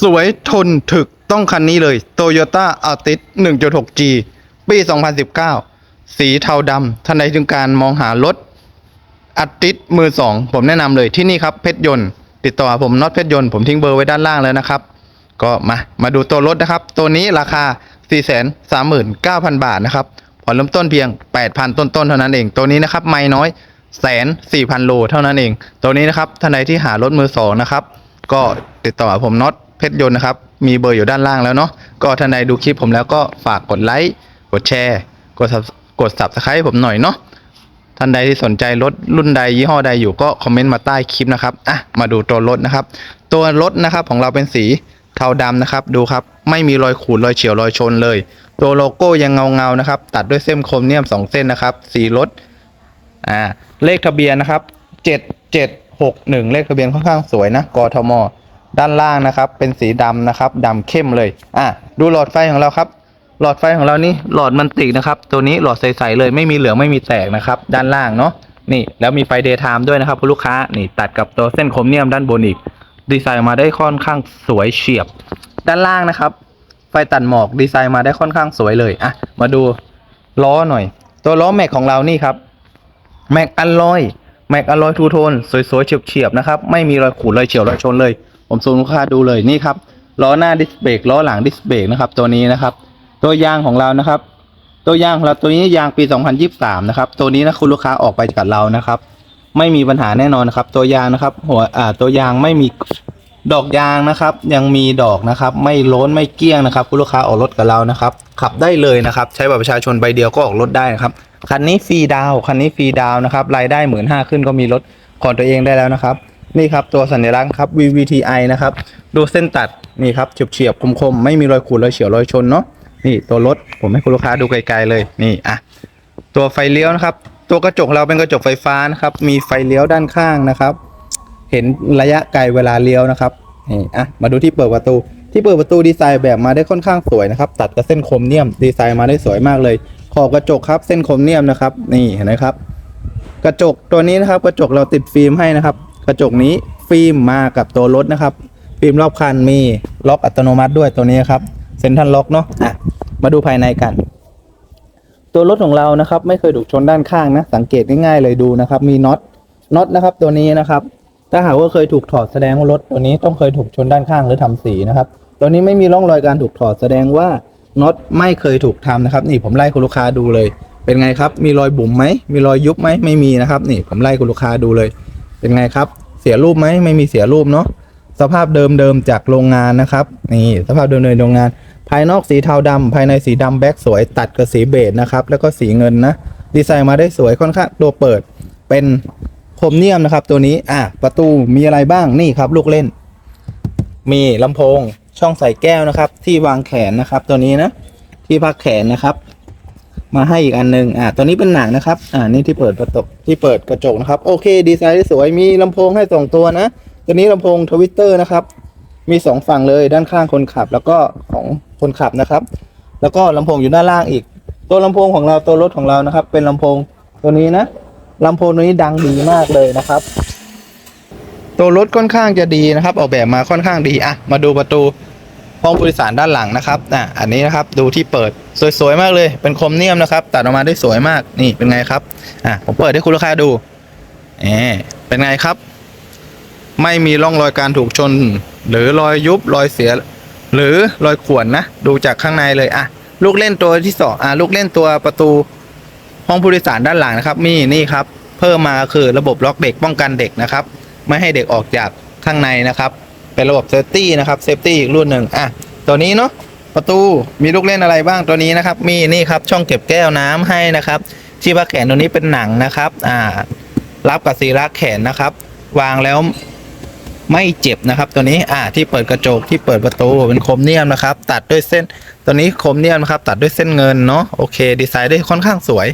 สวยทนถึกต้องคันนี้เลย Toyota Altis 1.6G ปี 2019 สีเทาดำท่านใดถึงการมองหารถอัติสมือสองผมแนะนำเลยที่นี่ครับเพชรยนต์ ติดต่อผมน็อตเพชรยนต์ ผมทิ้งเบอร์ไว้ด้านล่างแล้วนะครับ ก็มามาดูตัวรถนะครับ ตัวนี้ราคา 439,000 บาทนะครับผ่อนเริ่มต้นเพียง 8,000 ต้นๆเท่านั้นเอง ตัวนี้นะครับไม่น้อยแสนสี่พันโลเท่านั้นเอง ตัวนี้นะครับท่านใดที่หารถมือสองนะครับ ก็ติดต่อผมน็อต เพชรยนต์นะครับ มีเบอร์อยู่ด้านล่างแล้วเนาะก็ท่านใดดูคลิปผมแล้วก็ฝากกดไลค์กดแชร์ กดกด subscribe ให้ผมหน่อยเนาะท่านใดที่สนใจรถรุ่นใดยี่ห้อใดอยู่ก็คอมเมนต์มาใต้คลิปนะครับอะมาดูตัวรถนะครับ ตัวรถนะครับของเราเป็นสีเทาดำนะครับ ดูครับไม่มีรอยขูดรอยเฉียวรอยชนเลย ตัวโลโก้ยังเงาเงานะครับ ตัดด้วยเส้นโครเมียมสองเส้นนะครับ สีรถอ่าเลขทะเบียนนะครับเจ็ดเจ็ดหกหนึ่งเลขทะเบียนค่อนข้างสวยนะกทม ด้านล่างนะครับ เป็นสีดำนะครับดำเข้มเลย อะ ดูหลอดไฟของเราครับ หลอดไฟของเรานี่หลอดมันติกนะครับ ตัวนี้หลอดใสๆเลยไม่มีเหลืองไม่มีแตกนะครับ ด้านล่างเนาะนี่แล้วมีไฟเดย์ไทม์ด้วยนะครับคุณลูกค้านี่ตัดกับตัวเส้นโครเมียมด้านบนอีก ดีไซน์มาได้ค่อนข้างสวยเฉียบ ด้านล่างนะครับ ไฟตัดหมอกดีไซน์มาได้ค่อนข้างสวยเลยอะมาดูล้อหน่อย ตัวล้อแม็กของเรานี่ครับแม็กอลลอยแม็กอลลอยทูโทนสวยๆเฉียบๆนะครับไม่มีรอยขูดรอยเฉียวรอยชนเลย ผมซูมลูกค้าดูเลยนี่ครับล้อหน้าดิสเบรกล้อหลังดิสเบรกนะครับ ตัวนี้นะครับ ตัวยางของเรานะครับ ตัวยางของเราตัวนี้ยางปี 2023 นะครับ ตัวนี้นะคุณลูกค้าออกไปจากเรานะครับ ไม่มีปัญหาแน่นอนนะครับ ตัวยางนะครับ หัวอ่าตัวยางไม่มีดอกยางนะครับ ยังมีดอกนะครับ ไม่ล้นไม่เกี้ยงนะครับ คุณลูกค้าออกรถกับเรานะครับ ขับได้เลยนะครับ ใช้บัตรประชาชนใบเดียวก็ออกรถได้นะครับคันนี้ฟรีดาวคันนี้ฟรีดาวน์นะครับรายได้หมื่นห้าขึ้นก็มีรถของตัวเองได้แล้วนะครับ นี่ครับตัวสัญลักษณ์ครับ VVTi นะครับ ดูเส้นตัดนี่ครับเฉียบเฉียบคมๆ ไม่มีรอยขูดรอยเฉียวรอยชนเนาะนี่ตัวรถผมให้คุณลูกค้าดูไกลๆเลยนี่อะตัวไฟเลี้ยวนะครับ ตัวกระจกเราเป็นกระจกไฟฟ้านะครับ มีไฟเลี้ยวด้านข้างนะครับ เห็นระยะไกลเวลาเลี้ยวนะครับนี่อะมาดูที่เปิดประตู ที่เปิดประตูดีไซน์แบบมาได้ค่อนข้างสวยนะครับ ตัดกับเส้นโครเมียมดีไซน์มาได้สวยมากเลย ขอบกระจกครับเส้นโครเมียมนะครับ นี่เห็นไหมครับ กระจกตัวนี้นะครับ กระจกเราติดฟิล์มให้นะครับ กระจกนี้ฟิล์มมากับตัวรถนะครับ ฟิล์มรอบคันมีล็อกอัตโนมัติด้วยตัวนี้ครับเซ็นทรัลล็อกเนาะอะมาดูภายในกัน ตัวรถของเรานะครับ ไม่เคยถูกชนด้านข้างนะ สังเกตง่ายๆเลยดูนะครับ มีน็อตน็อตนะครับ ตัวนี้นะครับ ถ้าหากว่าเคยถูกถอดแสดงว่ารถตัวนี้ต้องเคยถูกชนด้านข้างหรือทำสีนะครับ ตัวนี้ไม่มีร่องรอยการถูกถอดแสดงว่าน็อตไม่เคยถูกทำนะครับ นี่ผมไล่คุณลูกค้าดูเลย เป็นไงครับ มีรอยบุ๋มไหมมีรอยยุบไหมไม่มีนะครับ นี่ผมไล่คุณลูกค้าดูเลย เป็นไงครับ เสียรูปไหมไม่มีเสียรูปเนาะสภาพเดิมๆจากโรงงานนะครับนี่สภาพเดิมๆโรงงาน ภายนอกสีเทาดำภายในสีดำแบ็กสวยตัดกับสีเบจนะครับแล้วก็สีเงินนะดีไซน์มาได้สวยค่อนข้างตัวเปิดเป็นโครเมียมนะครับตัวนี้อะประตูมีอะไรบ้างนี่ครับ ลูกเล่น มีลำโพงช่องใส่แก้วนะครับ ที่วางแขนนะครับ ตัวนี้นะที่พักแขนนะครับ มาให้อีกอันหนึงอ่าตัวนี้เป็นหนังนะครับ อ่านี่ที่เปิดประตูที่เปิดกระจกนะครับ โอเค ดีไซน์ได้สวยมีลำโพงให้สองตัวนะ ตัวนี้ลำโพงทวิตเตอร์นะครับ มีสองฝั่งเลยด้านข้างคนขับ แล้วก็ของคนขับนะครับ แล้วก็ลำโพงอยู่ด้านล่างอีก ตัวลำโพงของเราตัวรถของเรานะครับ เป็นลำโพงตัวนี้นะลำโพงตัวนี้ดังดีมากเลยนะครับ ตัวรถค่อนข้างจะดีนะครับ ออกแบบมาค่อนข้างดีอะมาดูประตู ห้องผู้โดยสารด้านหลังนะครับอะอันนี้นะครับดูที่เปิดสวยๆมากเลย เป็นโครเมียมนะครับ ตัดออกมาได้สวยมากนี่เป็นไงครับอะผมเปิดให้คุณลูกค้าดูเอเป็นไงครับ ไม่มีร่องรอยการถูกชน หรือรอยยุบรอยเสีย หรือรอยข่วนนะ ดูจากข้างในเลยอะลูกเล่นตัวที่สองอะลูกเล่นตัวประตูห้องผู้โดยสารด้านหลังนะครับ มีนี่ครับ เพิ่มมาคือระบบล็อกเด็กป้องกันเด็กนะครับ ไม่ให้เด็กออกจากข้างในนะครับ เป็นระบบเซฟตี้นะครับเซฟตี้อีกรุ่นหนึ่งอะตัวนี้เนาะประตูมีลูกเล่นอะไรบ้างตัวนี้นะครับ มีนี่ครับช่องเก็บแก้วน้ำให้นะครับที่พักแขนตัวนี้เป็นหนังนะครับอ่ารับกับซีรักแขนนะครับ วางแล้วไม่เจ็บนะครับ ตัวนี้อ่าที่เปิดกระจกที่เปิดประตูเป็นโครเมียมนะครับ ตัดด้วยเส้นตัวนี้โครเมียมนะครับ ตัดด้วยเส้นเงินเนาะโอเค ดีไซน์ได้ค่อนข้างสวย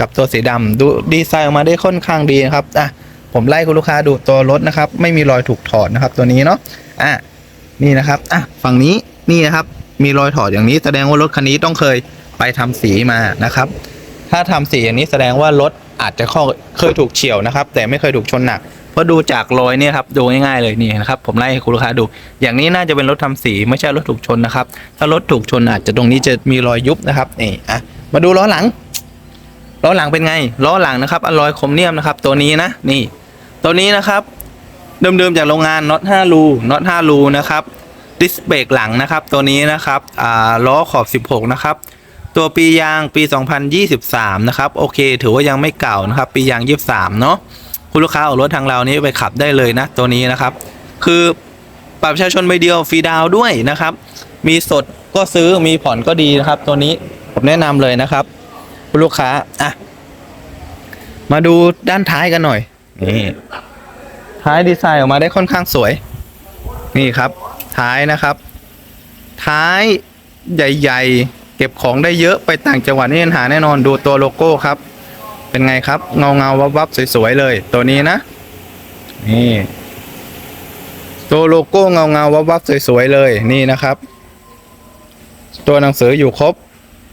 กับตัวสีดำดูดีไซน์ออกมาได้ค่อนข้างดีนะครับอะผมไล่คุณลูกค้าดูตัวรถนะครับ ไม่มีรอยถูกถอดนะครับ ตัวนี้เนาะ อะนี่นะครับอะฝั่งนี้นี่นะครับ มีรอยถอดอย่างนี้แสดงว่ารถคันนี้ต้องเคยไปทำสีมานะครับ ถ้าทำสีอย่างนี้แสดงว่ารถอาจจะข้อเคยถูกเฉี่ยวนะครับ แต่ไม่เคยถูกชนหนักเพราะดูจากรอยเนี่ยครับดูง่ายๆเลยนี่นะครับ ผมไล่ให้คุณลูกค้าดู อย่างนี้น่าจะเป็นรถทำสีไม่ใช่รถถูกชนนะครับ ถ้ารถถูกชนอาจจะตรงนี้จะมีรอยยุบนะครับนี่อะมาดูล้อหลังล้อหลังเป็นไงล้อหลังนะครับอลลอยโครเมียมนะครับ ตัวนี้นะนี่ ตัวนี้นะครับ เดิมๆจากโรงงานน็อต5รูน็อต5รูนะครับดิสเบรกหลังนะครับ ตัวนี้นะครับอ่าล้อขอบ 16 นะครับ ตัวปียางปี 2023 นะครับ โอเค ถือว่ายังไม่เก่านะครับ ปียาง 23 เนาะคุณลูกค้าเอารถทางเรานี้ไปขับได้เลยนะ ตัวนี้นะครับ คือบัตรประชาชนใบเดียวฟรีดาวด้วยนะครับ มีสดก็ซื้อมีผ่อนก็ดีนะครับ ตัวนี้ผมแนะนำเลยนะครับ คุณลูกค้าอะมาดูด้านท้ายกันหน่อยนี่ ท้ายดีไซน์ออกมาได้ค่อนข้างสวย นี่ครับ ท้ายนะครับ ท้ายใหญ่ ๆ เก็บของได้เยอะไปต่างจังหวัดนี่ปัญหาแน่นอนดูตัวโลโก้ครับ เป็นไงครับ เงาเงาวับวับๆสวย ๆ เลย ตัวนี้นะ นี่ตัวโลโก้เงาเงาวับวับๆสวย ๆ เลยนี่นะครับ ตัวหนังสืออยู่ครบ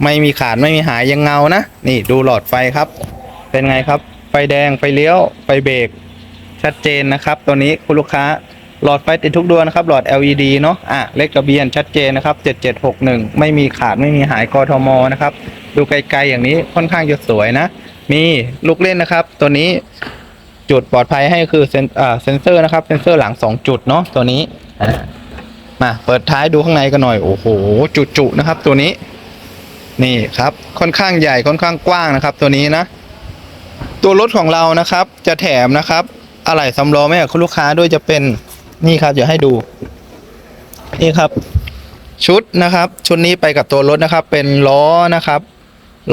ไม่มีขาดไม่มีหายยังเงานะ นี่ดูหลอดไฟครับ เป็นไงครับ ไฟแดงไฟเลี้ยวไฟเบรก ชัดเจนนะครับตัวนี้คุณลูกค้าหลอดไฟติดทุกดวงนะครับหลอด LED เนาะอะเลขทะเบียนชัดเจนนะครับ 7761 ไม่มีขาดไม่มีหายกทมนะครับ ดูไกลๆอย่างนี้ค่อนข้างจะสวยนะ มีลูกเล่นนะครับ ตัวนี้จุดปลอดภัยให้คือเซนเซนเซอร์นะครับเซนเซอร์หลัง 2 จุดเนาะตัวนี้มาเปิดท้ายดูข้างในกันหน่อยโอ้โหจุๆนะครับ ตัวนี้ นี่ครับค่อนข้างใหญ่ค่อนข้างกว้างนะครับ ตัวนี้นะ ตัวรถของเรานะครับ จะแถมนะครับ อะไหล่สำรองให้กับคุณลูกค้าด้วยจะเป็นนี่ครับเดี๋ยวให้ดู นี่ครับ ชุดนะครับ ชุดนี้ไปกับตัวรถนะครับ เป็นล้อนะครับ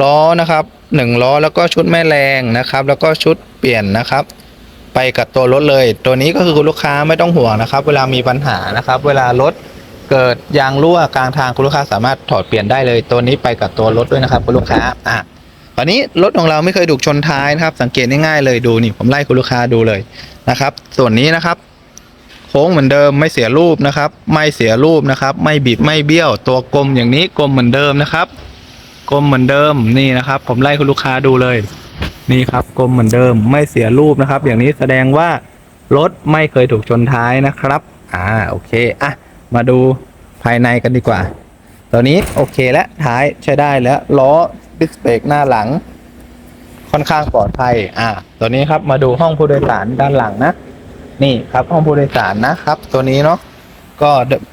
ล้อนะครับหนึ่งล้อแล้วก็ชุดแม่แรงนะครับ แล้วก็ชุดเปลี่ยนนะครับ ไปกับตัวรถเลย ตัวนี้ก็คือคุณลูกค้าไม่ต้องห่วงนะครับ เวลามีปัญหานะครับ เวลารถเกิดยางรั่วกลางทางคุณลูกค้าสามารถถอดเปลี่ยนได้เลย ตัวนี้ไปกับตัวรถด้วยนะครับ คุณลูกค้าอะ ตอนนี้รถของเราไม่เคยถูกชนท้ายนะครับ สังเกตง่ายๆเลยดูนี่ผมไล่คุณลูกค้าดูเลยนะครับ ส่วนนี้นะครับ โค้งเหมือนเดิมไม่เสียรูปนะครับ ไม่เสียรูปนะครับ ไม่บิดไม่เบี้ยว ตัวกลมอย่างนี้กลมเหมือนเดิมนะครับกลมเหมือนเดิมนี่นะครับ ผมไล่คุณลูกค้าดูเลย นี่ครับกลมเหมือนเดิมไม่เสียรูปนะครับ อย่างนี้แสดงว่ารถไม่เคยถูกชนท้ายนะครับ อ่าโอเคอะมาดูภายในกันดีกว่าตัวนี้โอเคแล้วท้ายใช้ได้แล้วล้อ ดิสเบรกหน้าหลัง ค่อนข้างปลอดภัย อ่า ตัวนี้ครับมาดูห้องผู้โดยสารด้านหลังนะ นี่ครับห้องผู้โดยสารนะครับ ตัวนี้เนาะก็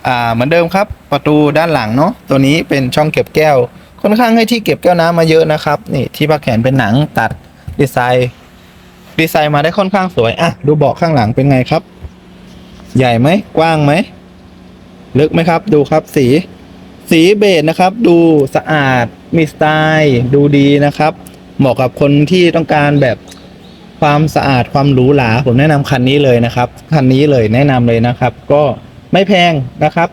อ่าเหมือนเดิมครับ ประตูด้านหลังเนาะตัวนี้เป็นช่องเก็บแก้ว ค่อนข้างให้ที่เก็บแก้วน้ำมาเยอะนะครับ นี่ที่พักแขนเป็นหนังตัดดีไซน์ ดีไซน์มาได้ค่อนข้างสวยอะดูเบาะข้างหลังเป็นไงครับ ใหญ่ไหมกว้างไหมลึกไหมครับ ดูครับสี สีเบจนะครับ ดูสะอาดมีสไตล์ ดูดีนะครับ เหมาะกับคนที่ต้องการแบบความสะอาดความหรูหราผมแนะนำคันนี้เลยนะครับ คันนี้เลยแนะนำเลยนะครับ ก็ไม่แพงนะครับ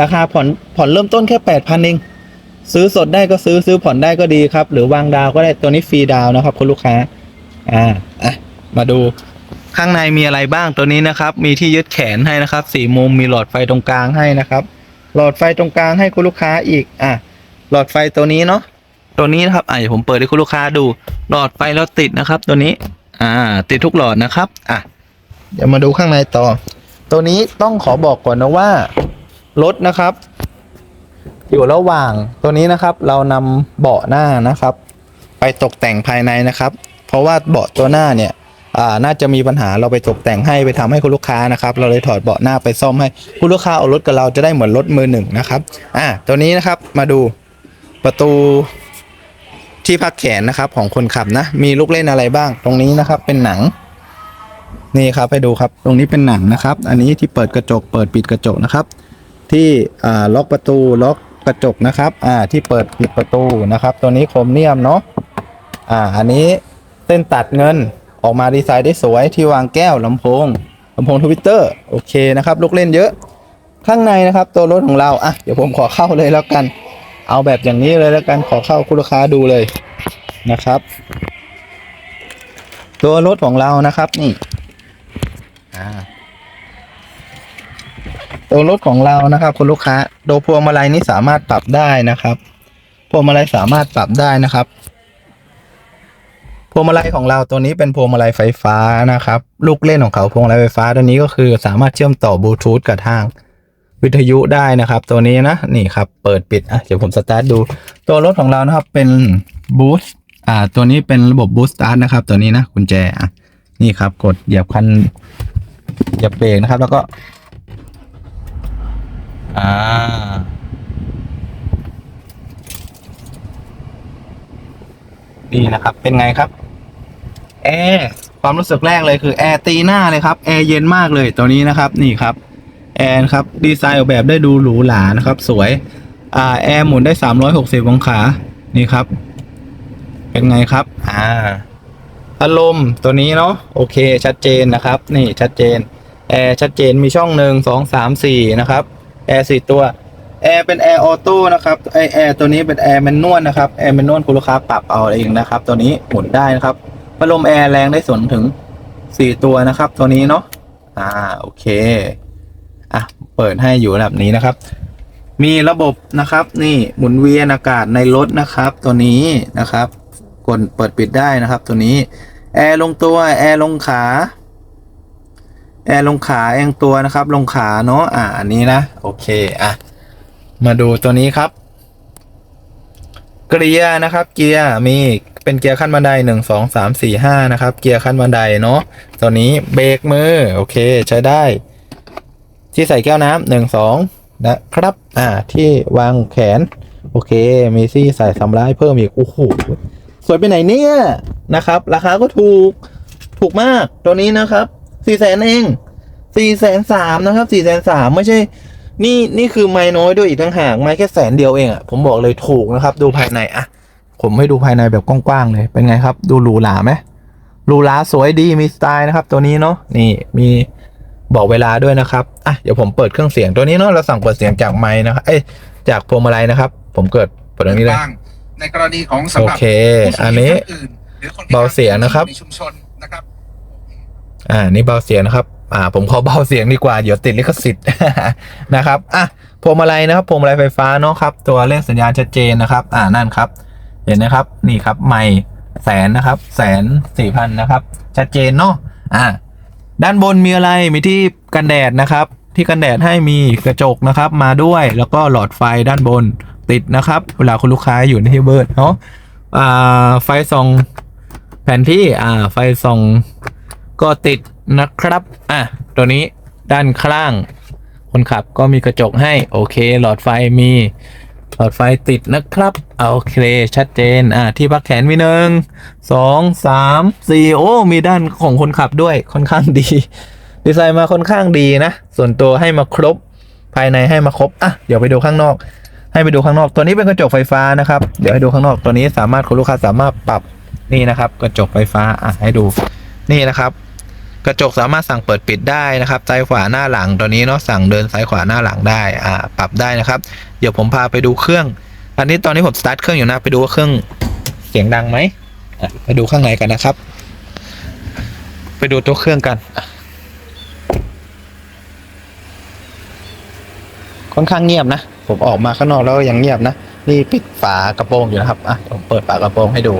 ราคาผ่อนผ่อนเริ่มต้นแค่แปดพันเองซื้อสดได้ก็ซื้อซื้อผ่อนได้ก็ดีครับ หรือวางดาวก็ได้ตัวนี้ฟรีดาวน์นะครับคุณลูกค้า อ่าอะมาดูข้างในมีอะไรบ้างตัวนี้นะครับ มีที่ยึดแขนให้นะครับสี่มุมมีหลอดไฟตรงกลางให้นะครับ หลอดไฟตรงกลางให้คุณลูกค้าอีกอะหลอดไฟตัวนี้เนาะตัวนี้นะครับอะเดี๋ยวผมเปิดให้คุณลูกค้าดู หลอดไฟแล้วติดนะครับ ตัวนี้อ่า ติดทุกหลอดนะครับอะเดี๋ยวมาดูข้างในต่อ ตัวนี้ต้องขอบอกก่อนนะว่ารถนะครับ อยู่ระหว่างตัวนี้นะครับ เรานำเบาะหน้านะครับ ไปตกแต่งภายในนะครับ เพราะว่าเบาะตัวหน้าเนี่ย น่าจะมีปัญหาเราไปตกแต่งให้ไปทำให้คุณลูกค้านะครับเราเลยถอดเบาะหน้าไปซ่อมให้คุณลูกค้าเอารถกับเราจะได้เหมือนรถมือหนึ่งนะครับอ่าตัวนี้นะครับมาดูประตูที่พักแขนนะครับของคนขับนะ มีลูกเล่นอะไรบ้าง ตรงนี้นะครับเป็นหนัง นี่ครับให้ดูครับ ตรงนี้เป็นหนังนะครับ อันนี้ที่เปิดกระจก เปิดปิดกระจกนะครับ ที่อ่าล็อกประตูล็อกกระจกนะครับ อ่าที่เปิดปิดประตูนะครับ ตัวนี้โครเมียมเนาะอ่า อันนี้เส้นตัดเงิน ออกมาดีไซน์ได้สวยที่วางแก้วลำโพงลำโพงทวิตเตอร์โอเคนะครับลูกเล่นเยอะ ข้างในนะครับ ตัวรถของเราอะเดี๋ยวผมขอเข้าเลยแล้วกัน เอาแบบอย่างนี้เลยแล้วกันขอเข้าคุณลูกค้าดูเลยนะครับ ตัวรถของเรานะครับนี่ตัวรถของเรานะครับคุณลูกค้าโดพวงมาลัยนี้สามารถปรับได้นะครับพวงมาลัยสามารถปรับได้นะครับ พวงมาลัยของเราตัวนี้เป็นพวงมาลัยไฟฟ้านะครับ ลูกเล่นของเขาพวงมาลัยไฟฟ้าตัวนี้ก็คือสามารถเชื่อมต่อบลูทูธกับทางวิทยุได้นะครับ ตัวนี้นะนี่ครับ เปิดปิดอะเดี๋ยวผมสตาร์ทดู ตัวรถของเรานะครับเป็นบูสต์อ่าตัวนี้เป็นระบบบูสต์สตาร์ทนะครับ ตัวนี้นะกุญแจอะนี่ครับ กดเหยียบคันเหยียบเบรกนะครับ แล้วก็ อ่านี่นะครับ เป็นไงครับ แอร์ความรู้สึกแรกเลยคือแอร์ตีหน้าเลยครับแอร์เย็นมากเลยตัวนี้นะครับนี่ครับแอร์ครับดีไซน์ออกแบบได้ดูหรูหรานะครับ สวยอ่าแอร์หมุนได้ 360 องศานี่ครับ เป็นไงครับอ่าพัดลมตัวนี้เนาะโอเคชัดเจนนะครับ นี่ชัดเจนแอร์ชัดเจนมีช่องหนึ่งสองสามสี่นะครับแอร์สี่ตัวแอร์เป็นแอร์ออโต้นะครับไอแอร์ตัวนี้เป็นแอร์แมนนวลนะครับแอร์แมนนวลคุณลูกค้าปรับเอาเองนะครับ ตัวนี้หมุนได้นะครับ พัดลมแอร์แรงได้สูงถึงสี่ตัวนะครับ ตัวนี้เนาะอ่าโอเคอะเปิดให้อยู่ระดับนี้นะครับ มีระบบนะครับนี่หมุนเวียนอากาศในรถนะครับ ตัวนี้นะครับกดเปิดปิดได้นะครับ ตัวนี้ แอร์ลงตัวแอร์ลงขาแอร์ลงขาแองตัวนะครับ ลงขาเนาะอ่าอันนี้นะโอเคอะมาดูตัวนี้ครับ เกียร์นะครับ เกียร์มี เป็นเกียร์ขั้นบันไดหนึ่งสองสามสี่ห้านะครับ เกียร์ขั้นบันไดเนาะตัวนี้เบรกมือ โอเคใช้ได้ ที่ใส่แก้วน้ำหนึ่งสองนะครับ อ่า ที่วางแขน โอเค มีที่ใส่สำล้ายเพิ่มอีก โอ้โห สวยไปไหนเนี่ย นะครับ ราคาก็ถูก ถูกมาก ตัวนี้นะครับ สี่แสนเอง สี่แสนสามนะครับ สี่แสนสามไม่ใช่ นี่ นี่คือไม้น้อยด้วยอีกต่างหาก ไม้แค่แสนเดียวเองอะ่ะผมบอกเลยถูกนะครับ ดูภายในอะ ผมให้ดูภายในแบบกว้างๆเลย เป็นไงครับ ดูหรูหราไหมหรูหราสวยดีมีสไตล์นะครับ ตัวนี้เนาะนี่มีบอกเวลาด้วยนะครับอะเดี๋ยวผมเปิดเครื่องเสียงตัวนี้เนาะเราสั่งเปิดเสียงจากไม้นะครับเอ้ยจากพวงมาลัยนะครับ ผมเกิดเปิดตรงนี้เลยบ้างในกรณีของสำหรับโอเคผู้สูงอันอานี้ยุท่านอื่นหรือคนพิกเบาเสียงนะครับในชุมชนนะครับ อ่านี่เบาเสียงนะครับ อ่า ผมขอเบาเสียงดีกว่าเดี๋ยวติดลิขสิทธิ์นะครับอะพวงมาลัยนะครับพวงมาลัยไฟฟ้าเนาะครับ ตัวเลขสัญญาณชัดเจนนะครับ อ่านั่นครับ เห็นนะครับนี่ครับไม่แสนนะครับแสนสี่พันนะครับ ชัดเจนเนาะอ่าด้านบนมีอะไรมีที่กันแดดนะครับ ที่กันแดดให้มีกระจกนะครับ มาด้วยแล้วก็หลอดไฟด้านบนติดนะครับ เวลาคุณลูกค้าอยู่ในที่เบิร์ดเนาะอ่าไฟส่องแผนที่อ่าไฟส่องก็ติดนะครับอะตัวนี้ด้านข้างคนขับก็มีกระจกให้โอเค หลอดไฟมี หลอดไฟติดนะครับอะโอเคชัดเจนอะที่พักแขนมีหนึ่งสองสามสี่โอ้ มีด้านของคนขับด้วยค่อนข้างดี ดีไซน์มาค่อนข้างดีนะ ส่วนตัวให้มาครบ ภายในให้มาครบอะเดี๋ยวไปดูข้างนอก ให้ไปดูข้างนอกตัวนี้เป็นกระจกไฟฟ้านะครับ เดี๋ยวให้ดูข้างนอกตัวนี้สามารถคุณลูกค้าสามารถปรับนี่นะครับ กระจกไฟฟ้าอะให้ดูนี่นะครับ กระจกสามารถสั่งเปิดปิดได้นะครับซ้ายขวาหน้าหลังตัวนี้เนาะสั่งเดินซ้ายขวาหน้าหลังได้อ่าปรับได้นะครับ เดี๋ยวผมพาไปดูเครื่อง อันนี้ตอนนี้ผมสตาร์ทเครื่องอยู่นะไปดูว่าเครื่องเสียงดังไหมไปดูข้างในกันนะครับ ไปดูตัวเครื่องกัน ค่อนข้างเงียบนะ ผมออกมาข้างนอกแล้วก็ยังเงียบนะ นี่ปิดฝากระโปรงอยู่นะครับอะผมเปิดฝากระโปรงให้ดู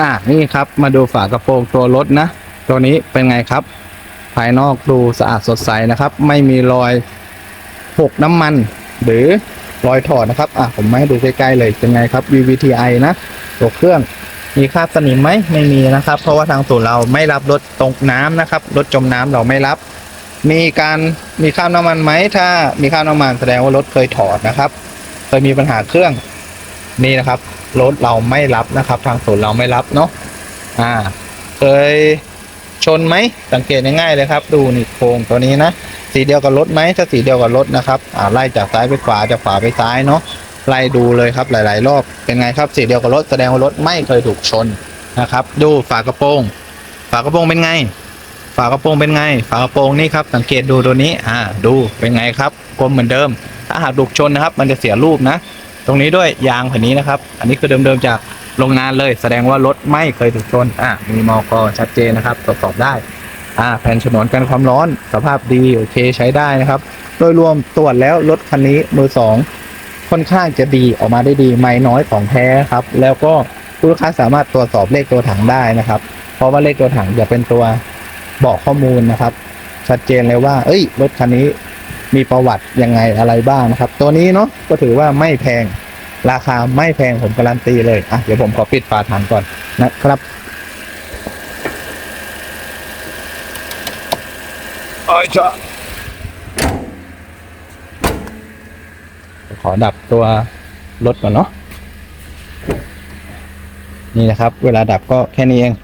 อะนี่ครับมาดูฝากระโปรงตัวรถนะ ตัวนี้เป็นไงครับ ภายนอกดูสะอาดสดใสนะครับ ไม่มีรอยหกน้ำมัน หรือรอยถอดนะครับ อะผมไม่ให้ดูใกล้ๆเลยเป็นไงครับ VVTi นะตัวเครื่องมีคราบสนิมไหมไม่มีนะครับ เพราะว่าทางศูนย์เราไม่รับรถตกน้ำนะครับรถจมน้ำเราไม่รับ มีการมีคราบน้ำมันไหมถ้ามีคราบน้ำมันแสดงว่ารถเคยถอดนะครับ เคยมีปัญหาเครื่องนี่นะครับ รถเราไม่รับนะครับ ทางศูนย์เราไม่รับเนาะอ่า เคยชนไหมสังเกตง่ายๆเลยครับ ดูนี่โครงตัวนี้นะสีเดียวกับรถไหมถ้าสีเดียวกับรถนะครับอ่าไล่จากซ้ายไปขวาจากขวาไปซ้ายเนาะไล่ดูเลยครับหลาย ๆ รอบเป็นไงครับสีเดียวกับรถแสดงว่ารถไม่เคยถูกชนนะครับ ดูฝากระโปรง ฝากระโปรงเป็นไง ฝากระโปรงเป็นไง ฝากระโปรงนี่ครับ สังเกตดูตัวนี้ อ่า ดูเป็นไงครับกลมเหมือนเดิม ถ้าหากถูกชนนะครับ มันจะเสียรูปนะ ตรงนี้ด้วยยางแผ่นนี้นะครับ อันนี้คือเดิมๆจากโรงงานเลย แสดงว่ารถไม่เคยถูกชนอะมีมอกชัดเจนนะครับตรวจสอบได้อ่าแผ่นฉนวนกันความร้อน สภาพดีโอเคใช้ได้นะครับ โดยรวมตรวจแล้วรถคันนี้มือสองค่อนข้างจะดีออกมาได้ดีไม่น้อยของแท้ครับ แล้วก็ผู้ลูกค้าสามารถตรวจสอบเลขตัวถังได้นะครับ เพราะว่าเลขตัวถังจะเป็นตัวบอกข้อมูลนะครับ ชัดเจนเลยว่า เอ้ยรถคันนี้ มีประวัติยังไงอะไรบ้างนะครับ ตัวนี้เนาะก็ถือว่าไม่แพงราคาไม่แพงผมการันตีเลยอะเดี๋ยวผมขอปิดฝาถังก่อนนะครับอ้ยจ้ะขอดับตัวรถก่อนเนาะนี่นะครับ เวลาดับก็แค่นี้เอง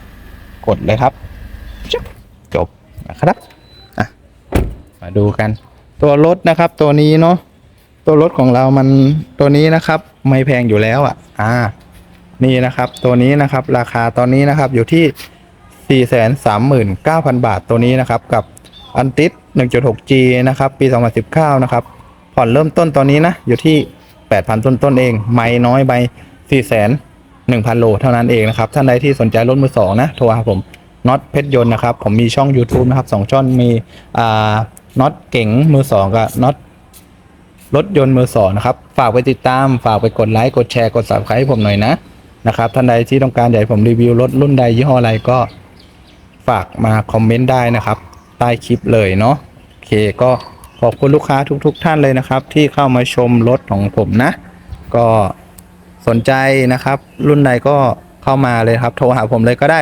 กดเลยครับ จบจบนะครับอะมาดูกัน ตัวรถนะครับ ตัวนี้เนาะตัวรถของเรามันตัวนี้นะครับ ไม่แพงอยู่แล้วอะ อ่า นี่นะครับ ตัวนี้นะครับ ราคาตอนนี้นะครับ อยู่ที่ 439,000 บาทตัวนี้นะครับ กับอันติส 1.6G นะครับ ปี 2019 นะครับ ผ่อนเริ่มต้นตอนนี้นะ อยู่ที่ 8,000 ต้นต้นเอง ไม่น้อยไป4 0 0 0 1,000 โลเท่านั้นเองนะครับ ท่านใดที่สนใจรถมือสองนะ โทรหาผมน็อตเพชรยนต์นะครับ ผมมีช่อง YouTube นะครับสองช่องมีอ่า น็อตเก๋งมือสองกับน็อตรถยนต์มือสองนะครับ ฝากไปติดตาม ฝากไปกดไลค์ กดแชร์ กด subscribe ให้ผมหน่อยนะ นะครับ ท่านใดที่ต้องการอยากให้ผมรีวิวรถรุ่นใดยี่ห้ออะไรก็ฝากมาคอมเมนต์ได้นะครับ ใต้คลิปเลยเนาะ โอเค ก็ขอบคุณลูกค้าทุกๆท่านเลยนะครับ ที่เข้ามาชมรถของผมนะ ก็สนใจนะครับ รุ่นใดก็เข้ามาเลยครับ โทรหาผมเลยก็ได้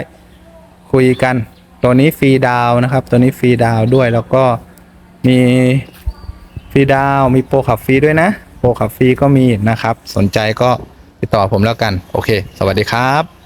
คุยกัน ตัวนี้ฟรีดาวนะครับ ตัวนี้ฟรีดาวด้วย แล้วก็ มีฟรีดาว มีโปรขับฟรีด้วยนะ โปรขับฟรีก็มีนะครับ สนใจก็ติดต่อผมแล้วกัน โอเค สวัสดีครับ